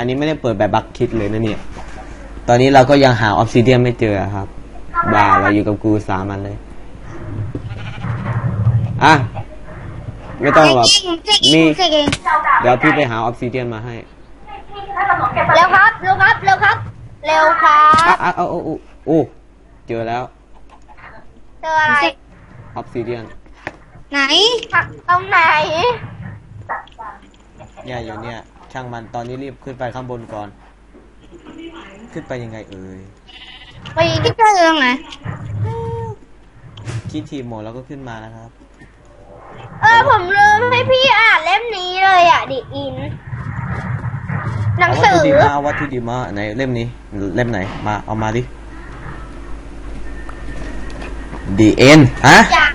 อันนี้ไม่ได้เปิดแบบบักคิดเลยนะเนี่ย ตอนนี้เราก็ยังหาออฟซิเดียนไม่เจอครับบ้าเราอยู่กับกูสามอันเลย อะ ไม่ต้องหรอกเจ๊เองมีเจ๊เองเดี๋ยวพี่ไปหาออฟซิเดียนมาให้ เร็วครับ เร็วครับ เร็วครับ เร็วครัอะบอะเอาเอาเอาโอ้เจอแล้วเจออะไรออฟซิเดียนไหนตรงไหนเนี่ยอยู่เนี่ย ช่างมันตอนนี้รีบขึ้นไปข้างบนก่อน ขึ้นไปยังไงเอ่ยไปที่เจอตรงไหนคิดทีมโหมดแล้วก็ขึ้นมานะครับ เออผมลืมให้พี่อ่านเล่มนี้เลยอะดิอิน หนังเอาวัตสืถุอดิบมาเอาวัตถุดิบมาไหนเล่มนี้ เล่มไหนมาเอามาดิ The end ฮะอยาก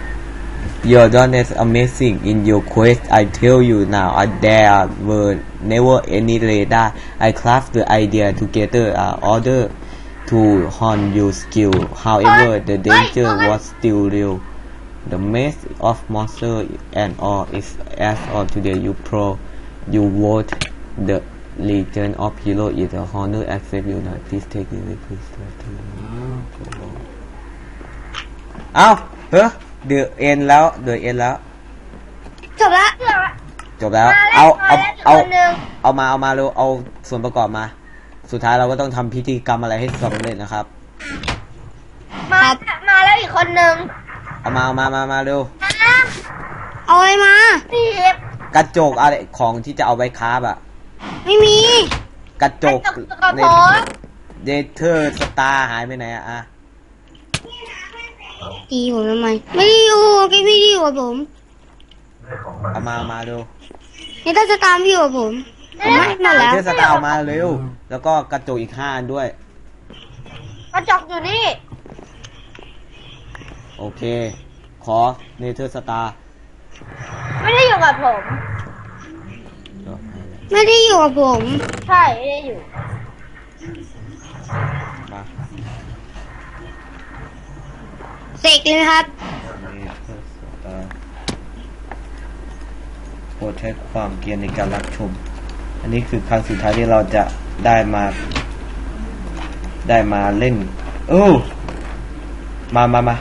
Your done is amazing in your quest. I tell you now, uh, there were never any radar. I craft the idea together uh, order to hone your skill. However, the danger was still real. The maze of monster and all is as on today. You pro, you vote the Legion of Hero is a honor. Accept you now. Please take it. Please take it. เอ้าเฮ้เดือเอ็นแล้วเดือเอ็นแล้ว จบละ จบแล้วมาแล้ว เอาเอามาแล้วเอาคนหนึ่งเอามาเอามาเร็วเอาส่วนประกอบมา สุดท้ายเราก็ต้องทำพิธีกรรมอะไรให้สำเร็จนะครับ มามาแล้วอีกคนหนึ่งเอามาเอามามามาเร็วเอาอะไรมาสิบกระจกอะไรของที่จะเอาไว้คราบอะไม่มี กระจกกระจกกระในโปรงเดเทอร์สตาร์หายไปไหนอะอะตีผมทำไม ไม่ได้อยู่พี่พี่ที่อยู่กับผม เอามาเอามาเร็ว นี่ต้องจะตามพี่อยู่กับผมผมให้มาเดแล้ว เทอร์สตาร์เอามาเร็ว แล้วก็กระจกอีกห้าอันด้วย กระจกอยู่นี่โอเค ขอเนเธอร์สตาร์ไม่ได้อยู่กับผม ไม่ได้อยู่กับผม ใช่ไม่ได้อยู่ มาเสกเลยครับ เนเธอร์สตาร์โป รดใช้ความเกียรในการรับชม อันนี้คือครั้งสุดท้ายที่เราจะได้มา ได้มาเล่นโอ้มามามา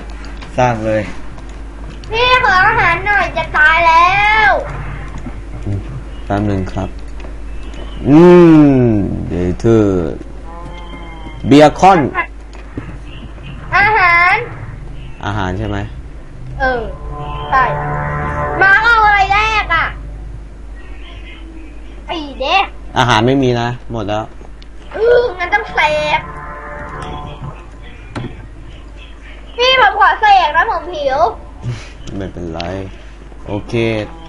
สร้างเลย พี่ขออาหารหน่อยจะตายแล้วแป๊บหนึ่งครับ อืม เดเธอร์เบียร์คอน อาหาร อาหารใช่ไหม เออ ใช่ เด็กอาหารไม่มีนะ หมดแล้ว อืองั้นต้องเสกพี่ผมขอเสกนะผมผิวไม่เป็นไร โอเค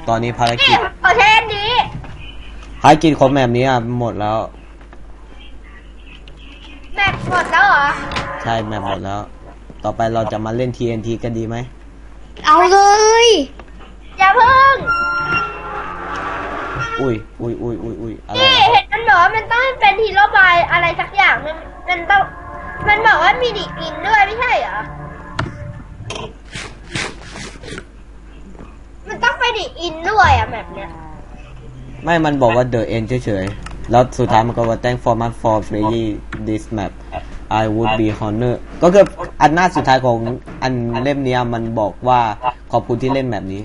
ตอนนี้ภารพี่กิจผมขอเทนนี้ภารกิจของแบบนี้อะหมดแล้วแมทหมดแล้วเหรอ ใช่แมปหมดแล้ว ต่อไปเราจะมาเล่น TNT กันดีไหม เอาเลย อย่าเพิ่ง อุ้ยอุ้ยอุ้ยอุ้ยอุ้ยอะไรพี่อะเห็นมันบอกว่ามันต้องเป็นฮีโร่บายอะไรสักอย่างมันมันต้องมันบอกว่ามีดิกินด้วยไม่ใช่เหรอ มันต้องไปดิอินด้วยอะแบบเนี้ย ไม่ มันบอกว่า The End เฉยๆ แล้วสุดท้ายมันก็ว่า thank for much for playing this map I would be honor ก็คืออันหน้าสุดท้ายของอันเล่มเนี้ยมันบอกว่าขอบคุณที่เล่นแบบนี้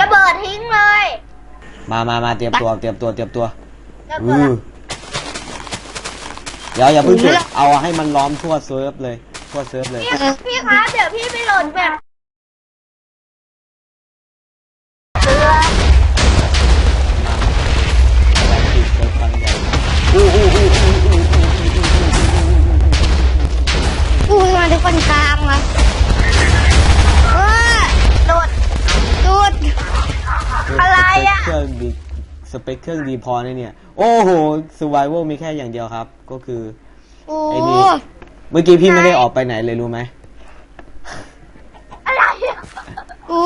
ระเบิดทิ้งเลยมามามาเตรียมตัว เตรียมตัว เตรียมตัวระอืเบิอดเดี๋ยวอย่าเพิ่งจุดเอาให้มันล้อมทั่วเซิร์ฟเลย ทั่วเซิร์ฟเลย พี่พี่คะเดี๋ยวพี่ไปโหลดแบบ สเปคเครื่องดีพอเนี่ยเนี่ยโอ้โห survival มีแค่อย่างเดียวครับ ก็คือโอ้ไอ้นี่เมื่อกี้พี่ไม่ได้ออกไปไหนเลยรู้ไหมอะไรอะโอ้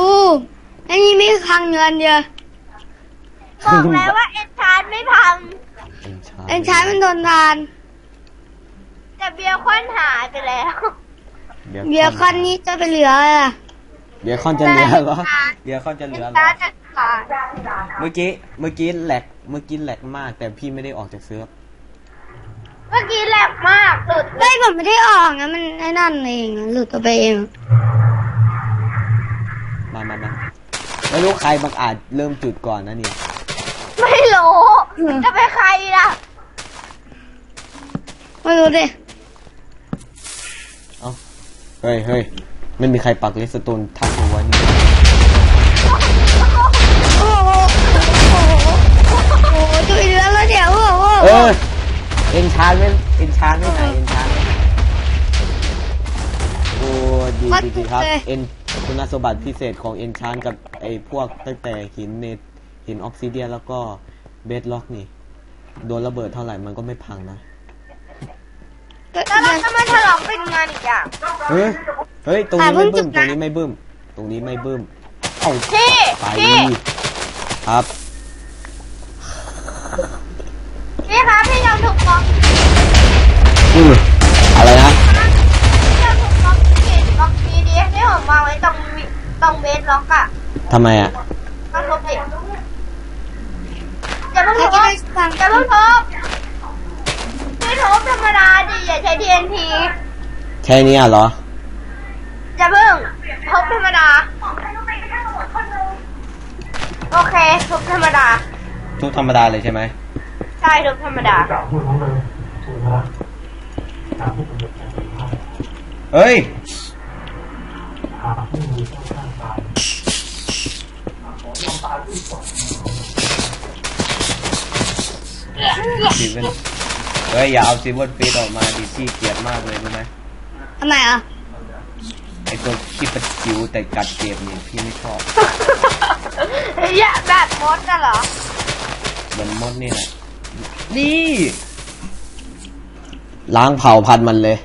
อันนี้ไม่พังเงินเดียวบอกแล้วว่าเอ็นชาร์ไม่พังเอ็นชาร์มันโดนทาน แต่เบียร์คอนหายไปแล้ว เบียร์คอนนี้จะไปเหลืออะไรอะเบียร์คอนจะเหลือเหรอเบียร์คอนจะเหลือเหรอ ชาร์จะขาดเมื่อกี้เมื่อกี้แหลกเมื่อกี้แหลกมาก แต่พี่ไม่ได้ออกจากเซิร์ฟเมื่อกี้แหลกมากหลุดเฮ้ยผมไม่ได้ออกนะมันไอ้นั่นเองอะหลุดตัวไปเองมามามาไม่รู้ใครบางอาจเริ่มจุดก่อนนะเนี่ย ไม่รู้จะเป็นใครล่ะไม่รู้ดิเอ้าเฮ้ยเฮ้ยไม่มีใครปักเลสโตนทับหัวนี่ เออเอ็นชานไม่เอ็นชานไม่ไหนเอ็นชานไม่ไหนโอ้ดีดีดีครับเอ็นคุณสมบัติพิเศษของเอ็นชานกับไอ้พวกตั้งแต่หินเนตหินออกซิเดียนแล้วก็เบสล็อกนี่โดนระเบิดเท่าไหร่มันก็ไม่พังนะแล้วเราจะมาฉลองเป็นงานอีกอย่างเฮ้ยเฮ้ยตรงนี้ไม่บึ้มตรงนี้ไม่บึ้มตรงนี้ไม่บึ้มเอ้าพี่ไปพี่ครับ พี่คะพี่ยังถูกบล็อก อืออะไรนะ พี่ยังถูกบล็อกกีดบล็อกดีดีที่ผมวางไว้ตรงมิตรงเบส ล็อกอะทำไมอะ ต้องทุบดิอย่าเพิ่งทุบอย่าเพิ่งทุบพี่ทุบธรรมดาดิอย่าใช้ TNT แค่นี้อะเหรอ อย่าเพิ่งทุบธรรมดา โอเคทุบธรรมดา ทุกธรรมดาเลยใช่ไหมใช่ทุบธรรมดาเฮ้ย ซีเว่นเฮ้ยอย่าเอาซีเว่นฟีดออกมาดิพี่เกลียดมากเลยรู้ไหมทำไมอะไอตัวขี้ประจิ๋วแต่กัดเจ็บนี่พี่ไม่ชอบอย่าแบบมดน่ะเหรอเหมือนมดนี่แหละนี่ล้างเผาพันธุ์มันเลย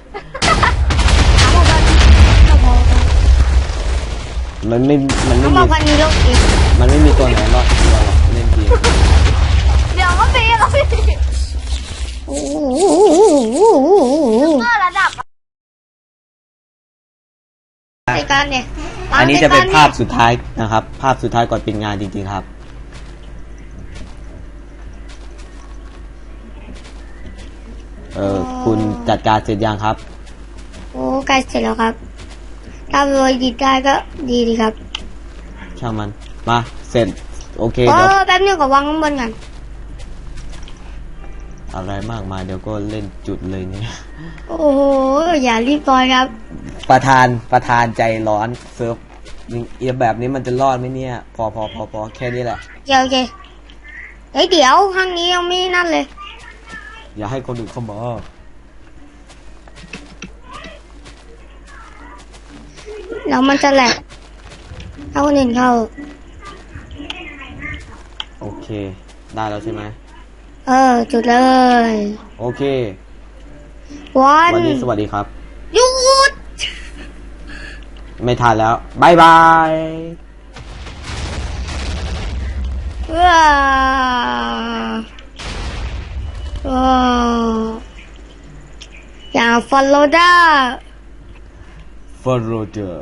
มันไม่ มันไม่เขามีบอกวันนี้โลกอีก มันไม่มีตัวไหนรอดตัวหรอกเล่นเกมเดี๋ยวก็ปีแล้วพี่ก็ระดับในการเนี่ยอันนี้จะเป็นภาพสุดท้ายนะครับ ภาพสุดท้ายก่อนปิดงานจริงๆครับเออคุณจัดการเสร็จยังครับ โอ้ใกล้เสร็จแล้วครับ ถ้าโรยดีได้ก็ดีดีครับ ช่างมัน มาเสร็จโอเคโอ้เดี๋ยวแป๊บนึงขอวางข้างบนก่อนอะไรมากมายเดี๋ยวก็เล่นจุดเลยเนี่ย โอ้โหอย่ารีบร้อยครับ ประธานประธานใจร้อนเซิร์ฟนี่แบบนี้มันจะรอดไหมเนี่ย พอพอพอพอแค่นี้แหละ เดี๋ยวโอเคเฮ้ยเดี๋ยวข้างนี้ยังไม่นั่นเลย อย่าให้คนอื่นเข้ามาแล้วมันจะแหลกถ้าคนอื่นเข้าโอ เค ได้แล้วใช่ไหมเออ จุดเลย โอเค วันวันนี้สวัสดีครับ หยุด ไม่ทันแล้วบายบายว้าว้าอย่า follow ได้ฟอร์โรเดอร์